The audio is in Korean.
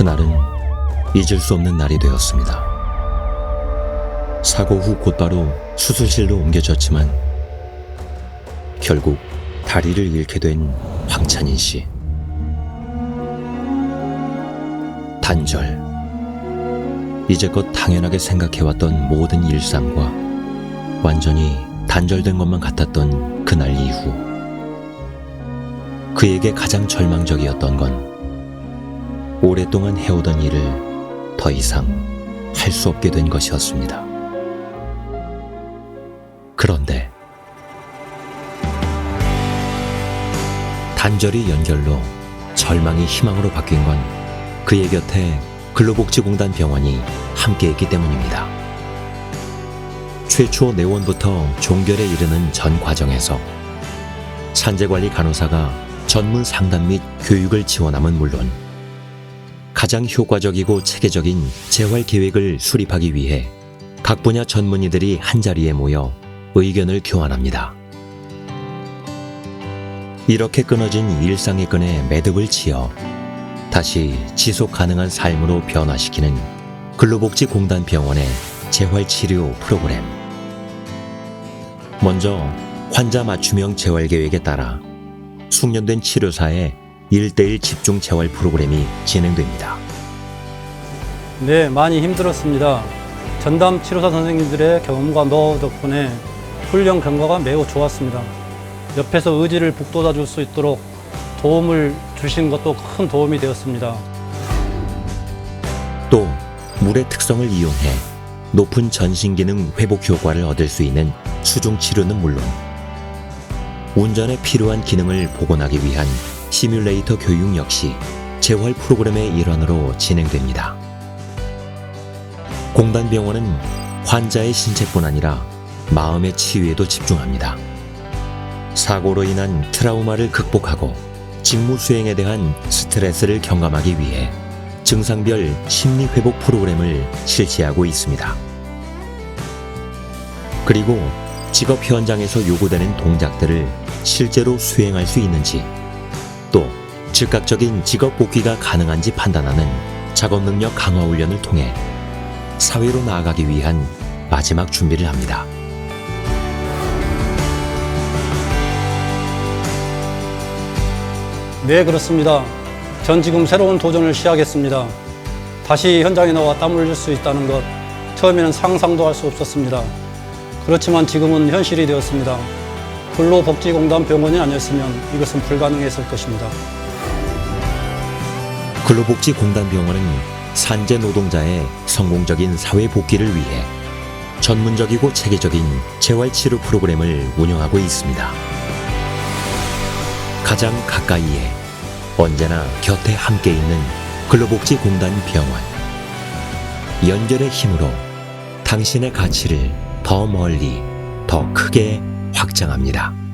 그날은 잊을 수 없는 날이 되었습니다. 사고 후 곧바로 수술실로 옮겨졌지만 결국 다리를 잃게 된 황찬인 씨. 단절. 이제껏 당연하게 생각해왔던 모든 일상과 완전히 단절된 것만 같았던 그날 이후. 그에게 가장 절망적이었던 건 오랫동안 해오던 일을 더 이상 할 수 없게 된 것이었습니다. 그런데 단절이 연결로 절망이 희망으로 바뀐 건 그의 곁에 근로복지공단 병원이 함께했기 때문입니다. 최초 내원부터 종결에 이르는 전 과정에서 산재관리 간호사가 전문 상담 및 교육을 지원함은 물론 가장 효과적이고 체계적인 재활 계획을 수립하기 위해 각 분야 전문의들이 한자리에 모여 의견을 교환합니다. 이렇게 끊어진 일상의 끈에 매듭을 지어 다시 지속 가능한 삶으로 변화시키는 근로복지공단 병원의 재활치료 프로그램. 먼저 환자 맞춤형 재활 계획에 따라 숙련된 치료사의 1대1 집중 재활 프로그램이 진행됩니다. 네, 많이 힘들었습니다. 전담 치료사 선생님들의 경험과 노하우 덕분에 훈련 경과가 매우 좋았습니다. 옆에서 의지를 북돋아 줄 수 있도록 도움을 주신 것도 큰 도움이 되었습니다. 또 물의 특성을 이용해 높은 전신 기능 회복 효과를 얻을 수 있는 수중 치료는 물론 운전에 필요한 기능을 복원하기 위한 시뮬레이터 교육 역시 재활 프로그램의 일환으로 진행됩니다. 공단병원은 환자의 신체뿐 아니라 마음의 치유에도 집중합니다. 사고로 인한 트라우마를 극복하고 직무 수행에 대한 스트레스를 경감하기 위해 증상별 심리 회복 프로그램을 실시하고 있습니다. 그리고 직업 현장에서 요구되는 동작들을 실제로 수행할 수 있는지 또 즉각적인 직업 복귀가 가능한지 판단하는 작업 능력 강화 훈련을 통해 사회로 나아가기 위한 마지막 준비를 합니다. 네, 그렇습니다. 전 지금 새로운 도전을 시작했습니다. 다시 현장에 나와 땀을 흘릴 수 있다는 것, 처음에는 상상도 할 수 없었습니다. 그렇지만 지금은 현실이 되었습니다. 근로복지공단 병원이 아니었으면 이것은 불가능했을 것입니다. 근로복지공단병원은 산재 노동자의 성공적인 사회 복귀를 위해 전문적이고 체계적인 재활치료 프로그램을 운영하고 있습니다. 가장 가까이에 언제나 곁에 함께 있는 근로복지공단 병원. 연결의 힘으로 당신의 가치를 더 멀리, 더 크게 확장합니다.